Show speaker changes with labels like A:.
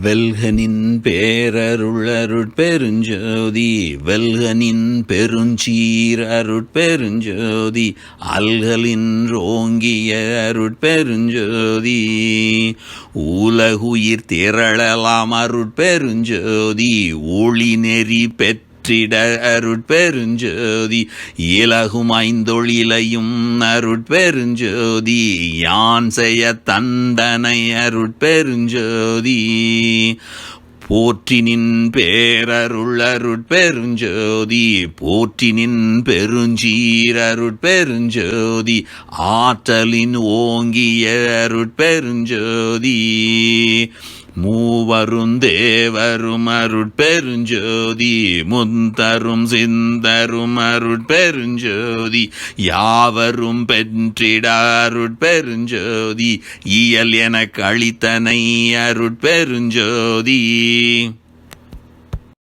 A: வெல்கனின் பேரருளருட் பெருஞ்சோதி வெல்கனின் பெருஞ்சீர் அருட்பெருஞ்சோதி அல்களின் ரோங்கிய அருட்பெருஞ்சோதி உலகுயிர் திரளலாம் அருட்பெருஞ்சோதி ஒளி நெறி பெற்ற பெற்றிட அருட்பெருஞ்சோதி இலகும் ஐந்தொழிலையும் அருட்பெருஞ்சோதி யான் செய்ய தந்தனை அருட்பெருஞ்சோதி. போற்றினின் பேரருள் அருட்பெருஞ்சோதி போற்றினின் பெருஞ்சீர் அருட்பெருஞ்சோதி ஆற்றலின் ஓங்கிய அருட்பெருஞ்சோதி. மூவரும் தேவரும் அருட்பெருஞ்சோதி முந்தரும் சிந்தரும் அருட்பெருஞ்சோதி யாவரும் பெற்றிட அருட்பெருஞ்சோதி இயல் எனக்கு அளித்தனை அருட்பெருஞ்சோதி.